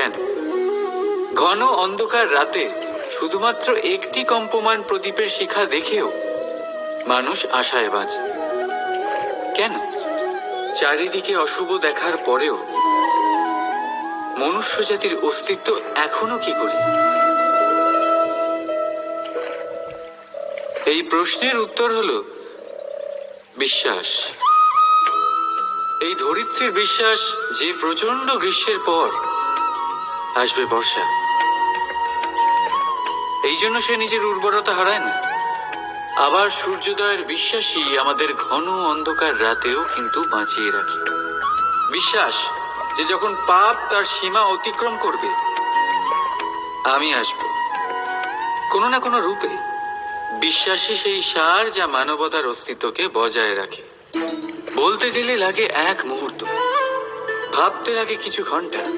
কেন? ঘন অন্ধকার রাতে শুধুমাত্র একটি কম্পমান প্রদীপের শিখা দেখেও মানুষ আশায় বাঁচে কেন? চারিদিকে অশুভ দেখার পরেও মনুষ্য জাতির অস্তিত্ব এখনও কি করে? এই প্রশ্নের উত্তর হল বিশ্বাস। এই ধরিত্রীর বিশ্বাস যে প্রচণ্ড গ্রীষ্মের পর আসবে বর্ষা। এই জন্য সে নিজের উর্বরতা হারায় না আবার সূর্যোদয়ের বিশ্বাসই আমাদের ঘন অন্ধকার রাতেও কিন্তু বাঁচিয়ে রাখে। বিশ্বাস যে যখন পাপ তার সীমা অতিক্রম করবে, আমি আসব। কোনো না কোনো রূপে বিশ্বাসী সেই সার যা মানবতার অস্তিত্বকে বজায় রাখে। বলতে গেলে লাগে এক মুহূর্ত। ভাবতে লাগে কিছু ঘণ্টা।